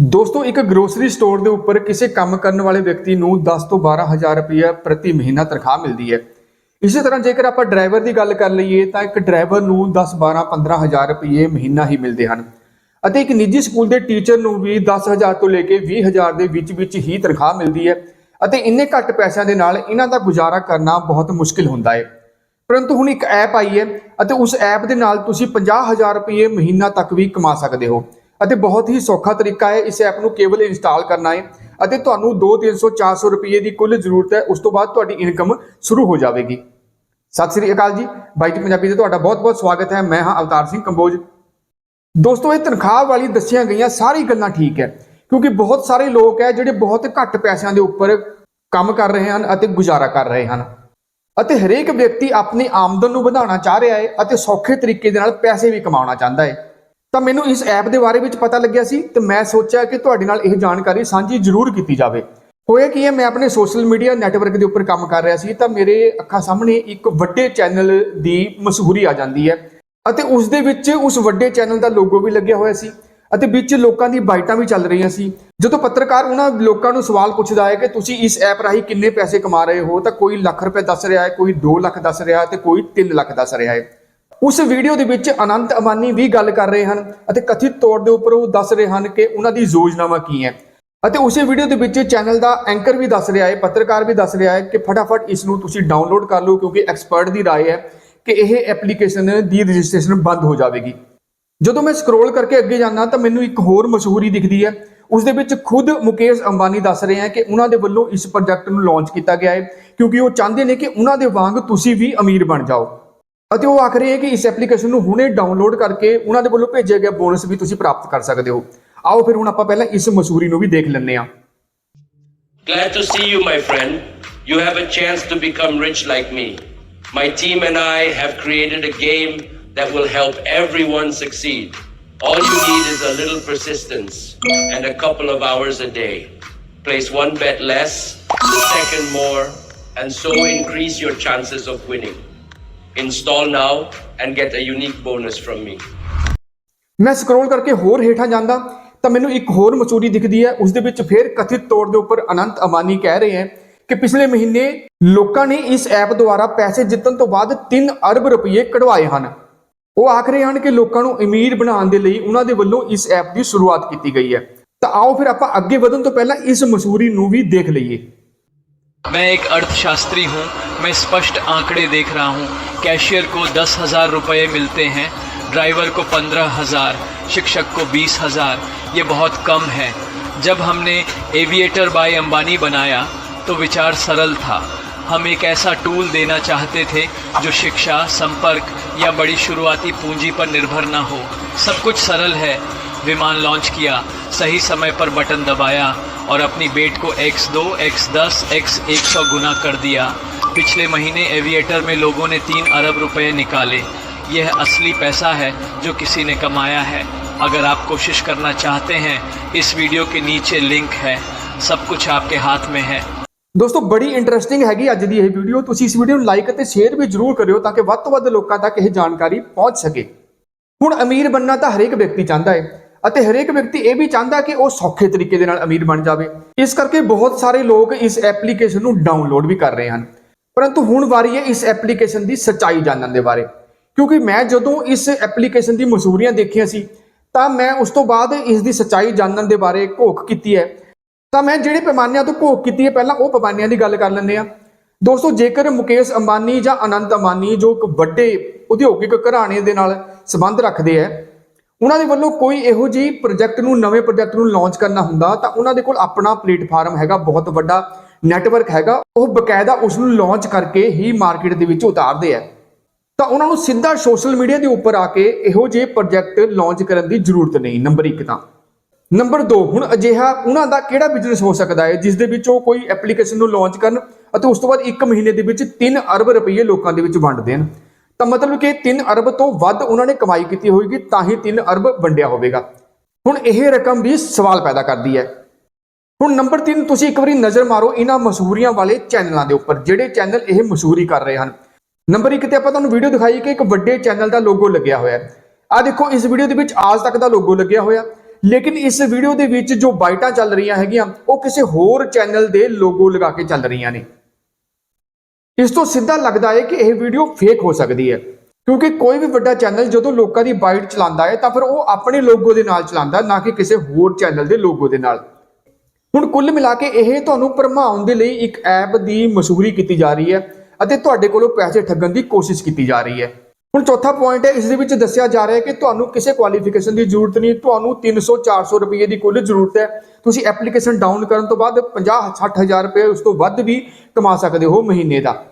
ਦੋਸਤੋ, ਇੱਕ grocery store ਦੇ ਉੱਪਰ ਕਿਸੇ ਕੰਮ ਕਰਨ ਵਾਲੇ ਵਿਅਕਤੀ ਨੂੰ 10 ਤੋਂ 12000 ਰੁਪਏ ਪ੍ਰਤੀ ਮਹੀਨਾ ਤਨਖਾਹ ਮਿਲਦੀ ਹੈ। ਇਸੇ ਤਰ੍ਹਾਂ ਜੇਕਰ ਆਪਾਂ ਡਰਾਈਵਰ ਦੀ ਗੱਲ ਕਰ ਲਈਏ, ਤਾਂ ਇੱਕ ਡਰਾਈਵਰ ਨੂੰ 10 12 15000 ਰੁਪਏ ਮਹੀਨਾ ਹੀ ਮਿਲਦੇ ਹਨ। ਅਤੇ ਇੱਕ ਨਿੱਜੀ ਸਕੂਲ ਦੇ ਟੀਚਰ ਨੂੰ ਵੀ 10000 ਤੋਂ ਲੈ ਕੇ 20000 ਦੇ ਵਿੱਚ ਵਿੱਚ ਹੀ ਤਨਖਾਹ ਮਿਲਦੀ ਹੈ ਅਤੇ ਇੰਨੇ ਘੱਟ ਪੈਸਿਆਂ ਦੇ ਨਾਲ ਇਹਨਾਂ ਦਾ ਗੁਜ਼ਾਰਾ ਕਰਨਾ ਬਹੁਤ ਮੁਸ਼ਕਿਲ ਹੁੰਦਾ ਹੈ। ਪਰੰਤੂ ਹੁਣ ਇੱਕ ਐਪ ਆਈ ਹੈ ਅਤੇ ਉਸ ਐਪ ਦੇ ਨਾਲ ਤੁਸੀਂ 50000 ਰੁਪਏ ਮਹੀਨਾ ਤੱਕ ਵੀ ਕਮਾ ਸਕਦੇ ਹੋ। ਅਤੇ ਬਹੁਤ ਹੀ ਸੌਖਾ ਤਰੀਕਾ ਹੈ ਇਸ ਐਪ ਨੂੰ ਕੇਵਲ ਇੰਸਟਾਲ ਕਰਨਾ ਹੈ ਅਤੇ ਤੁਹਾਨੂੰ 2 300 400 ਰੁਪਏ ਦੀ ਕੁੱਲ ਜ਼ਰੂਰਤ ਹੈ, ਉਸ ਤੋਂ ਬਾਅਦ ਤੁਹਾਡੀ ਇਨਕਮ ਸ਼ੁਰੂ ਹੋ ਜਾਵੇਗੀ। ਸਤਿ ਸ੍ਰੀ ਅਕਾਲ ਜੀ ਬਾਈਟ ਪੰਜਾਬੀ ਤੇ ਤੁਹਾਡਾ ਬਹੁਤ-ਬਹੁਤ ਸਵਾਗਤ ਹੈ, ਮੈਂ ਹਾਂ ਅਵਤਾਰ ਸਿੰਘ ਕੰਬੋਜ। ਦੋਸਤੋ, ਇਹ ਤਨਖਾਹ ਵਾਲੀ ਦੱਸੀਆਂ ਗਈਆਂ ਸਾਰੀ ਗੱਲਾਂ ਠੀਕ ਹੈ, ਕਿਉਂਕਿ ਬਹੁਤ ਸਾਰੇ ਲੋਕ ਹੈ ਜਿਹੜੇ ਬਹੁਤ ਘੱਟ ਪੈਸਿਆਂ ਦੇ ਉੱਪਰ ਕੰਮ ਕਰ ਰਹੇ ਹਨ ਅਤੇ ਗੁਜ਼ਾਰਾ ਕਰ ਰਹੇ ਹਨ। ਅਤੇ ਹਰੇਕ ਵਿਅਕਤੀ ਆਪਣੀ ਆਮਦਨ ਨੂੰ ਵਧਾਉਣਾ ਚਾਹ ਰਿਹਾ ਹੈ ਅਤੇ ਸੌਖੇ ਤਰੀਕੇ ਦੇ ਨਾਲ ਪੈਸੇ ਵੀ ਕਮਾਉਣਾ ਚਾਹੁੰਦਾ ਹੈ। ਤਾਂ ਮੈਨੂੰ ਇਸ ਐਪ ਦੇ ਬਾਰੇ ਵਿੱਚ ਪਤਾ ਲੱਗਿਆ ਸੀ ਤੇ ਮੈਂ ਸੋਚਿਆ ਕਿ ਤੁਹਾਡੇ ਨਾਲ ਇਹ ਜਾਣਕਾਰੀ ਸਾਂਝੀ ਜ਼ਰੂਰ ਕੀਤੀ ਜਾਵੇ। ਹੋਇਆ ਕੀ ਹੈ, ਮੈਂ ਆਪਣੇ ਸੋਸ਼ਲ ਮੀਡੀਆ ਨੈਟਵਰਕ ਦੇ ਉੱਪਰ ਕੰਮ ਕਰ ਰਿਹਾ ਸੀ ਤਾਂ ਮੇਰੇ ਅੱਖਾਂ ਸਾਹਮਣੇ ਇੱਕ ਵੱਡੇ ਚੈਨਲ ਦੀ ਮਸ਼ਹੂਰੀ ਆ ਜਾਂਦੀ ਹੈ ਅਤੇ ਉਸ ਦੇ ਵਿੱਚ ਉਸ ਵੱਡੇ ਚੈਨਲ ਦਾ ਲੋਗੋ ਵੀ ਲੱਗਿਆ ਹੋਇਆ ਸੀ ਅਤੇ ਵਿੱਚ ਲੋਕਾਂ ਦੀ ਬਾਈਟਾਂ ਵੀ ਚੱਲ ਰਹੀਆਂ ਸੀ। ਜਦੋਂ ਪੱਤਰਕਾਰ ਉਹਨਾਂ ਲੋਕਾਂ ਨੂੰ ਸਵਾਲ ਪੁੱਛਦਾ ਹੈ ਕਿ ਤੁਸੀਂ ਇਸ ਐਪ ਰਾਹੀਂ ਕਿੰਨੇ ਪੈਸੇ ਕਮਾ ਰਹੇ ਹੋ ਤਾਂ ਕੋਈ ਲੱਖ ਰੁਪਏ ਦੱਸ ਰਿਹਾ ਹੈ, ਕੋਈ 2 ਲੱਖ ਦੱਸ ਰਿਹਾ ਹੈ ਤੇ ਕੋਈ 3 ਲੱਖ ਦੱਸ ਰਿਹਾ ਹੈ। ਉਸ ਵੀਡੀਓ ਦੇ ਵਿੱਚ ਅਨੰਤ ਅਮਾਨੀ ਵੀ ਗੱਲ ਕਰ ਰਹੇ ਹਨ ਅਤੇ ਕਥਿਤ ਤੌਰ ਦੇ ਉੱਪਰ ਉਹ ਦੱਸ ਰਹੇ ਹਨ ਕਿ ਉਹਨਾਂ ਦੀ ਯੋਜਨਾਵਾਂ ਕੀ ਹੈ ਅਤੇ ਉਸੇ ਵੀਡੀਓ ਦੇ ਵਿੱਚ ਚੈਨਲ ਦਾ ਐਂਕਰ ਵੀ ਦੱਸ ਰਿਹਾ ਹੈ ਪੱਤਰਕਾਰ ਵੀ ਦੱਸ ਰਿਹਾ ਹੈ ਕਿ ਫਟਾਫਟ ਇਸ ਨੂੰ ਤੁਸੀਂ ਡਾਊਨਲੋਡ ਕਰ ਲਓ ਕਿਉਂਕਿ ਐਕਸਪਰਟ ਦੀ رائے ਹੈ ਕਿ ਇਹ ਐਪਲੀਕੇਸ਼ਨ ਦੀ ਰਜਿਸਟ੍ਰੇਸ਼ਨ ਬੰਦ ਹੋ ਜਾਵੇਗੀ ਜਦੋਂ ਮੈਂ ਸਕਰੋਲ ਕਰਕੇ ਅੱਗੇ ਜਾਂਦਾ ਤਾਂ ਮੈਨੂੰ ਇੱਕ ਹੋਰ ਮਸ਼ਹੂਰੀ ਦਿਖਦੀ ਹੈ ਉਸ ਦੇ ਵਿੱਚ ਖੁਦ ਮੁਕੇਸ਼ ਅੰਬਾਨੀ ਦੱਸ ਰਹੇ ਹਨ ਕਿ ਉਹਨਾਂ ਦੇ ਵੱਲੋਂ ਇਸ ਪ੍ਰੋਜੈਕਟ ਨੂੰ ਲਾਂਚ ਕੀਤਾ ਗਿਆ ਹੈ ਕਿਉਂਕਿ ਉਹ ਚਾਹੁੰਦੇ ਨੇ ਕਿ ਉਹਨਾਂ ਦੇ ਵਾਂਗ ਤੁਸੀਂ ਵੀ ਅਮੀਰ ਬਣ ਜਾਓ ਅਤੇ ਉਹ ਆਖ ਰਹੇ ਹੈ ਕਿ ਇਸ ਐਪਲੀਕੇਸ਼ਨ ਨੂੰ ਹੁਣੇ ਡਾਊਨਲੋਡ ਕਰਕੇ ਉਹਨਾਂ ਦੇ ਵੱਲੋਂ ਭੇਜਿਆ ਗਿਆ ਬੋਨਸ ਵੀ ਤੁਸੀਂ ਪ੍ਰਾਪਤ ਕਰ ਸਕਦੇ ਹੋ ਆਓ ਫਿਰ ਹੁਣ ਆਪਾਂ ਪਹਿਲਾਂ ਇਸ ਮਸ਼ਹੂਰੀ ਨੂੰ ਵੀ ਦੇਖ ਲੈਂਦੇ ਹਾਂ Glad to see you, my friend. You have a chance to become rich like me. My team and I have created a game that will help everyone succeed. All you need is a little persistence and a couple of hours a day. Place one bet less, the second more, and so increase your chances of winning. Install now and get a unique bonus from me. ਮੈਂ scroll ਕਰਕੇ ਹੋਰ ਹੇਠਾਂ ਜਾਂਦਾ ਤਾਂ ਮੈਨੂੰ ਇੱਕ ਹੋਰ ਮਸੂਰੀ ਦਿਖਦੀ ਹੈ। ਉਸ ਦੇ ਵਿੱਚ ਫਿਰ ਕਥਿਤ ਤੌਰ ਦੇ ਉੱਪਰ ਅਨੰਤ ਅਮਾਨੀ ਕਹਿ ਰਹੇ ਹਨ ਕਿ ਪਿਛਲੇ ਮਹੀਨੇ ਲੋਕਾਂ ਨੇ ਇਸ ਐਪ ਦੁਆਰਾ ਪੈਸੇ ਜਿੱਤਣ ਤੋਂ ਬਾਅਦ 3 ਅਰਬ ਰੁਪਏ ਕਢਵਾਏ ਹਨ। ਉਹ ਆਖ ਰਹੇ ਹਨ ਕਿ ਲੋਕਾਂ ਨੂੰ ਅਮੀਰ ਬਣਾਉਣ ਦੇ ਲਈ ਉਹਨਾਂ ਦੇ ਵੱਲੋਂ ਇਸ ਐਪ ਦੀ ਸ਼ੁਰੂਆਤ ਕੀਤੀ ਗਈ ਹੈ। ਤਾਂ ਆਓ ਫਿਰ ਆਪਾਂ ਅੱਗੇ ਵਧਣ ਤੋਂ ਪਹਿਲਾਂ ਇਸ ਮਸੂਰੀ ਨੂੰ ਵੀ ਦੇਖ ਲਈਏ। ਮੈਂ ਇੱਕ ਅਰਥ ਸ਼ਾਸਤਰੀ ਹਾਂ। मैं स्पष्ट आंकड़े देख रहा हूँ। कैशियर को दस हज़ार रुपये मिलते हैं ड्राइवर को पंद्रह हज़ार शिक्षक को बीस हज़ार। ये बहुत कम है। जब हमने एविएटर बाय अंबानी बनाया तो विचार सरल था। हम एक ऐसा टूल देना चाहते थे जो शिक्षा संपर्क या बड़ी शुरुआती पूंजी पर निर्भर ना हो। सब कुछ सरल है। विमान लॉन्च किया सही समय पर बटन दबाया और अपनी बेट को x2, x10, x100 गुना कर दिया। पिछले महीने एविएटर में लोगों ने तीन अरब रुपए निकाले यह असली पैसा है जो किसी ने कमाया है अगर आप कोशिश करना चाहते हैं इस वीडियो के नीचे लिंक है सब कुछ आपके हाथ में है ਦੋਸਤੋ ਬੜੀ ਇੰਟਰਸਟਿੰਗ ਹੈਗੀ ਅੱਜ ਦੀ ਇਹ ਵੀਡੀਓ ਤੁਸੀਂ ਇਸ ਵੀਡੀਓ ਨੂੰ ਲਾਈਕ ਅਤੇ ਸ਼ੇਅਰ ਵੀ ਜਰੂਰ ਕਰਿਓ ਤਾਂ ਕਿ ਵੱਧ ਤੋਂ ਵੱਧ ਲੋਕਾਂ ਤੱਕ ਇਹ ਜਾਣਕਾਰੀ ਪਹੁੰਚ ਸਕੇ ਹੁਣ ਅਮੀਰ ਬੰਨਾ ਤਾਂ ਹਰੇਕ ਵਿਅਕਤੀ ਚਾਹੁੰਦਾ ਹੈ ਅਤੇ ਹਰੇਕ ਵਿਅਕਤੀ ਇਹ ਵੀ ਚਾਹੁੰਦਾ ਕਿ ਉਹ ਸੌਖੇ ਤਰੀਕੇ ਦੇ ਨਾਲ ਅਮੀਰ ਬਣ ਜਾਵੇ ਇਸ ਕਰਕੇ ਬਹੁਤ ਸਾਰੇ ਲੋਕ ਇਸ ਐਪਲੀਕੇਸ਼ਨ ਨੂੰ ਡਾਊਨਲੋਡ ਵੀ ਕਰ ਰਹੇ ਹਨ ਪਰੰਤੂ ਹੁਣ ਵਾਰੀ ਹੈ ਇਸ ਐਪਲੀਕੇਸ਼ਨ ਦੀ ਸੱਚਾਈ ਜਾਣਨ ਦੇ ਬਾਰੇ। ਕਿਉਂਕਿ ਮੈਂ ਜਦੋਂ ਇਸ ਐਪਲੀਕੇਸ਼ਨ ਦੀ ਮਸ਼ਹੂਰੀਆਂ ਦੇਖੀਆਂ ਸੀ, ਤਾਂ ਮੈਂ ਉਸ ਤੋਂ ਬਾਅਦ ਇਸ ਦੀ ਸੱਚਾਈ ਜਾਣਨ ਦੇ ਬਾਰੇ ਘੋਖ ਕੀਤੀ ਹੈ। ਤਾਂ ਮੈਂ ਜਿਹੜੇ ਪੈਮਾਨਿਆਂ ਤੋਂ ਘੋਖ ਕੀਤੀ ਹੈ, ਪਹਿਲਾਂ ਉਹ ਪੈਮਾਨਿਆਂ ਦੀ ਗੱਲ ਕਰ ਲੈਂਦੇ ਆ ਦੋਸਤੋ, ਜੇਕਰ ਮੁਕੇਸ਼ ਅੰਬਾਨੀ ਜਾਂ ਅਨੰਤ ਅੰਬਾਨੀ, ਜੋ ਇੱਕ ਵੱਡੇ ਉਦਯੋਗਿਕ ਘਰਾਣੇ ਦੇ ਨਾਲ ਸੰਬੰਧ ਰੱਖਦੇ ਆ ਉਹਨਾਂ ਦੇ ਵੱਲੋਂ ਕੋਈ ਇਹੋ ਜਿਹੀ ਪ੍ਰੋਜੈਕਟ ਨੂੰ, ਨਵੇਂ ਪ੍ਰੋਜੈਕਟ ਨੂੰ ਲਾਂਚ ਕਰਨਾ ਹੁੰਦਾ, ਤਾਂ ਉਹਨਾਂ ਦੇ ਕੋਲ ਆਪਣਾ ਪਲੇਟਫਾਰਮ ਹੈਗਾ ਬਹੁਤ ਵੱਡਾ। ਨੈਟਵਰਕ ਹੈਗਾ, ਉਹ ਬਕਾਇਦਾ ਉਸ ਨੂੰ ਲਾਂਚ ਕਰਕੇ ਹੀ ਮਾਰਕੀਟ ਦੇ ਵਿੱਚ ਉਤਾਰਦੇ ਆ। ਤਾਂ ਉਹਨਾਂ ਨੂੰ ਸਿੱਧਾ ਸੋਸ਼ਲ ਮੀਡੀਆ ਦੇ ਉੱਪਰ ਆ ਕੇ ਇਹੋ ਜਿਹੇ ਪ੍ਰੋਜੈਕਟ ਲਾਂਚ ਕਰਨ ਦੀ ਜ਼ਰੂਰਤ ਨਹੀਂ ਨੰਬਰ 1 ਤਾਂ। ਨੰਬਰ 2 ਹੁਣ ਅਜਿਹਾ ਉਹਨਾਂ ਦਾ ਕਿਹੜਾ ਬਿਜ਼ਨਸ ਹੋ ਸਕਦਾ ਹੈ, ਜਿਸ ਦੇ ਵਿੱਚ ਉਹ ਕੋਈ ਐਪਲੀਕੇਸ਼ਨ ਨੂੰ ਲਾਂਚ ਕਰਨ ਅਤੇ ਉਸ ਤੋਂ ਬਾਅਦ 1 ਮਹੀਨੇ ਦੇ ਵਿੱਚ 3 ਅਰਬ ਰੁਪਏ ਲੋਕਾਂ ਦੇ ਵਿੱਚ ਵੰਡ ਦੇਣ। ਤਾਂ ਮਤਲਬ ਕਿ 3 ਅਰਬ ਤੋਂ ਵੱਧ ਉਹਨਾਂ ਨੇ ਕਮਾਈ ਕੀਤੀ ਹੋਏਗੀ, ਤਾਂ ਹੀ 3 ਅਰਬ ਵੰਡਿਆ ਹੋਵੇਗਾ। ਹੁਣ ਇਹ ਰਕਮ ਵੀ ਸਵਾਲ ਪੈਦਾ ਕਰਦੀ ਹੈ। ਹੁਣ ਨੰਬਰ 3 ਤੁਸੀਂ ਇੱਕ ਵਾਰੀ ਨਜ਼ਰ ਮਾਰੋ ਇਹਨਾਂ ਮਸ਼ਹੂਰੀਆਂ ਵਾਲੇ ਚੈਨਲਾਂ ਦੇ ਉੱਪਰ, ਜਿਹੜੇ ਚੈਨਲ ਇਹ ਮਸ਼ਹੂਰੀ ਕਰ ਰਹੇ ਹਨ। ਨੰਬਰ 1 ਤੇ ਆਪਾਂ ਤੁਹਾਨੂੰ ਵੀਡੀਓ ਦਿਖਾਈ ਕਿ ਇੱਕ ਵੱਡੇ ਚੈਨਲ ਦਾ ਲੋਗੋ ਲੱਗਿਆ ਹੋਇਆ ਹੈ। ਆ ਦੇਖੋ, ਇਸ ਵੀਡੀਓ ਦੇ ਵਿੱਚ ਆਜ ਤੱਕ ਦਾ ਲੋਗੋ ਲੱਗਿਆ ਹੋਇਆ। ਲੇਕਿਨ ਇਸ ਵੀਡੀਓ ਦੇ ਵਿੱਚ ਜੋ ਬਾਈਟਾਂ ਚੱਲ ਰਹੀਆਂ ਹੈਗੀਆਂ, ਉਹ ਕਿਸੇ ਹੋਰ ਚੈਨਲ ਦੇ ਲੋਗੋ ਲਗਾ ਕੇ ਚੱਲ ਰਹੀਆਂ ਨੇ। ਇਸ ਤੋਂ ਸਿੱਧਾ ਲੱਗਦਾ ਹੈ ਕਿ ਇਹ ਵੀਡੀਓ ਫੇਕ ਹੋ ਸਕਦੀ ਹੈ। ਕਿਉਂਕਿ ਕੋਈ ਵੀ ਵੱਡਾ ਚੈਨਲ ਜਦੋਂ ਲੋਕਾਂ ਦੀ ਬਾਈਟ ਚਲਾਉਂਦਾ ਹੈ, ਤਾਂ ਫਿਰ ਉਹ ਆਪਣੇ ਲੋਗੋ ਦੇ ਨਾਲ ਚਲਾਉਂਦਾ ਨਾ ਕਿ ਕਿਸੇ ਹੋਰ ਚੈਨਲ ਦੇ ਲੋਗੋ ਦੇ ਨਾਲ। ਹੁਣ ਕੁੱਲ ਮਿਲਾ ਕੇ ਇਹ ਤੁਹਾਨੂੰ ਭਰਮਾਉਣ ਦੇ ਲਈ ਇੱਕ ਐਪ ਦੀ ਮਸ਼ਹੂਰੀ ਕੀਤੀ ਜਾ ਰਹੀ ਹੈ ਅਤੇ ਤੁਹਾਡੇ ਕੋਲੋਂ ਪੈਸੇ ਠੱਗਣ ਦੀ ਕੋਸ਼ਿਸ਼ ਕੀਤੀ ਜਾ ਰਹੀ ਹੈ। ਹੁਣ ਚੌਥਾ ਪੁਆਇੰਟ ਹੈ, ਇਸ ਦੇ ਵਿੱਚ ਦੱਸਿਆ ਜਾ ਰਿਹਾ ਹੈ ਕਿ ਤੁਹਾਨੂੰ ਕਿਸੇ ਕੁਆਲੀਫਿਕੇਸ਼ਨ ਦੀ ਜ਼ਰੂਰਤ ਨਹੀਂ, ਤੁਹਾਨੂੰ 300 400 ਰੁਪਏ ਦੀ ਕੁੱਲ ਜ਼ਰੂਰਤ ਹੈ। ਤੁਸੀਂ ਐਪਲੀਕੇਸ਼ਨ ਡਾਊਨ ਕਰਨ ਤੋਂ ਬਾਅਦ 50 60000 ਰੁਪਏ ਉਸ ਤੋਂ ਵੱਧ ਵੀ ਕਮਾ ਸਕਦੇ ਹੋ ਮਹੀਨੇ ਦਾ।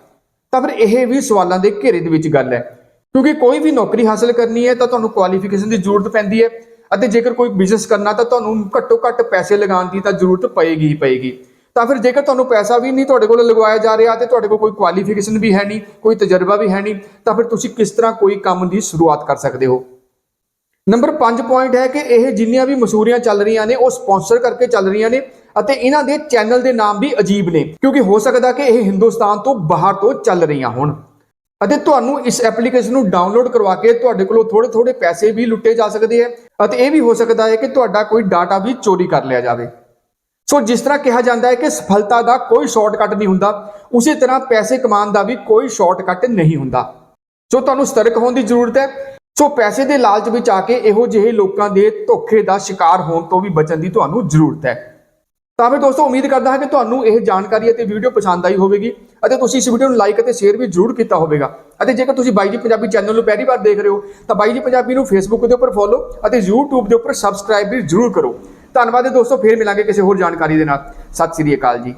ਤਾਂ ਫਿਰ ਇਹ ਵੀ ਸਵਾਲਾਂ ਦੇ ਘੇਰੇ ਦੇ ਵਿੱਚ ਗੱਲ ਹੈ। ਕਿਉਂਕਿ ਕੋਈ ਵੀ ਨੌਕਰੀ ਹਾਸਲ ਕਰਨੀ ਹੈ ਤਾਂ ਤੁਹਾਨੂੰ ਕੁਆਲੀਫਿਕੇਸ਼ਨ ਦੀ ਜ਼ਰੂਰਤ ਪੈਂਦੀ ਹੈ। ਅਤੇ ਜੇਕਰ ਕੋਈ ਬਿਜ਼ਨਸ ਕਰਨਾ ਤਾਂ ਤੁਹਾਨੂੰ ਘੱਟੋ ਘੱਟ ਪੈਸੇ ਲਗਾਉਣ ਦੀ ਤਾਂ ਜ਼ਰੂਰਤ ਪਏਗੀ ਹੀ ਪਏਗੀ। ਤਾਂ ਫਿਰ ਜੇਕਰ ਤੁਹਾਨੂੰ ਪੈਸਾ ਵੀ ਨਹੀਂ ਤੁਹਾਡੇ ਕੋਲ ਲਗਵਾਇਆ ਜਾ ਰਿਹਾ ਤੇ ਤੁਹਾਡੇ ਕੋਲ ਕੋਈ ਕੁਆਲੀਫਿਕੇਸ਼ਨ ਵੀ ਹੈ ਨਹੀਂ, ਕੋਈ ਤਜਰਬਾ ਵੀ ਹੈ ਨਹੀਂ, ਤਾਂ ਫਿਰ ਤੁਸੀਂ ਕਿਸ ਤਰ੍ਹਾਂ ਕੋਈ ਕੰਮ ਦੀ ਸ਼ੁਰੂਆਤ ਕਰ ਸਕਦੇ ਹੋ? ਨੰਬਰ 5 ਪੁਆਇੰਟ ਹੈ ਕਿ ਇਹ ਜਿੰਨੀਆਂ ਵੀ ਮਸੂਰੀਆਂ ਚੱਲ ਰਹੀਆਂ ਨੇ, ਉਹ ਸਪਾਂਸਰ ਕਰਕੇ ਚੱਲ ਰਹੀਆਂ ਨੇ ਅਤੇ ਇਹਨਾਂ ਦੇ ਚੈਨਲ ਦੇ ਨਾਮ ਵੀ ਅਜੀਬ ਨੇ। ਕਿਉਂਕਿ ਹੋ ਸਕਦਾ ਕਿ ਇਹ ਹਿੰਦੁਸਤਾਨ ਤੋਂ ਬਾਹਰ ਤੋਂ ਚੱਲ ਰਹੀਆਂ ਹੋਣ। ਅਤੇ ਤੁਹਾਨੂੰ ਇਸ ਐਪਲੀਕੇਸ਼ਨ ਨੂੰ ਡਾਊਨਲੋਡ ਕਰਵਾ ਕੇ ਤੁਹਾਡੇ ਕੋਲੋਂ ਥੋੜੇ ਥੋੜੇ ਪੈਸੇ ਵੀ ਲੁੱਟੇ ਜਾ ਸਕਦੇ ਹੈ ਅਤੇ ਇਹ ਵੀ ਹੋ ਸਕਦਾ ਹੈ ਕਿ ਤੁਹਾਡਾ ਕੋਈ ਡਾਟਾ ਵੀ ਚੋਰੀ ਕਰ ਲਿਆ ਜਾਵੇ। ਸੋ ਜਿਸ ਤਰ੍ਹਾਂ ਕਿਹਾ ਜਾਂਦਾ ਹੈ ਕਿ ਸਫਲਤਾ ਦਾ ਕੋਈ ਸ਼ਾਰਟਕਟ ਨਹੀਂ ਹੁੰਦਾ, ਉਸੇ ਤਰ੍ਹਾਂ ਪੈਸੇ ਕਮਾਉਣ ਦਾ ਵੀ ਕੋਈ ਸ਼ਾਰਟਕਟ ਨਹੀਂ ਹੁੰਦਾ। ਸੋ ਤੁਹਾਨੂੰ ਸਤਰਕ ਹੋਣ ਦੀ ਜ਼ਰੂਰਤ ਹੈ। ਸੋ ਪੈਸੇ ਦੇ ਲਾਲਚ ਵਿੱਚ ਆ ਕੇ ਇਹੋ ਜਿਹੇ ਲੋਕਾਂ ਦੇ ਧੋਖੇ ਦਾ ਸ਼ਿਕਾਰ ਹੋਣ ਤੋਂ ਵੀ ਬਚਣ ਦੀ ਤੁਹਾਨੂੰ ਜ਼ਰੂਰਤ ਹੈ। ਤਾਂ ਫਿਰ ਦੋਸਤੋ, ਉਮੀਦ ਕਰਦਾ ਹਾਂ ਕਿ ਤੁਹਾਨੂੰ ਇਹ ਜਾਣਕਾਰੀ ਅਤੇ ਵੀਡੀਓ ਪਸੰਦ ਆਈ ਹੋਵੇਗੀ। ਅਤੇ ਤੁਸੀਂ ਇਸ ਵੀਡੀਓ ਨੂੰ ਲਾਈਕ ਅਤੇ ਸ਼ੇਅਰ ਵੀ ਜ਼ਰੂਰ ਕੀਤਾ ਹੋਵੇਗਾ। ਅਤੇ ਜੇਕਰ ਤੁਸੀਂ ਬਾਈ ਜੀ ਪੰਜਾਬੀ ਚੈਨਲ ਨੂੰ ਪਹਿਲੀ ਵਾਰ ਦੇਖ ਰਹੇ ਹੋ, ਤਾਂ ਬਾਈ ਜੀ ਪੰਜਾਬੀ ਨੂੰ ਫੇਸਬੁੱਕ ਦੇ ਉੱਪਰ ਫੋਲੋ ਅਤੇ YouTube ਦੇ ਉੱਪਰ ਸਬਸਕ੍ਰਾਈਬ ਵੀ ਜ਼ਰੂਰ ਕਰੋ। ਧੰਨਵਾਦ ਹੈ ਦੋਸਤੋ, ਫੇਰ ਮਿਲਾਂਗੇ ਕਿਸੇ ਹੋਰ ਜਾਣਕਾਰੀ ਦੇ ਨਾਲ। ਸਤਿ ਸ੍ਰੀ ਅਕਾਲ ਜੀ।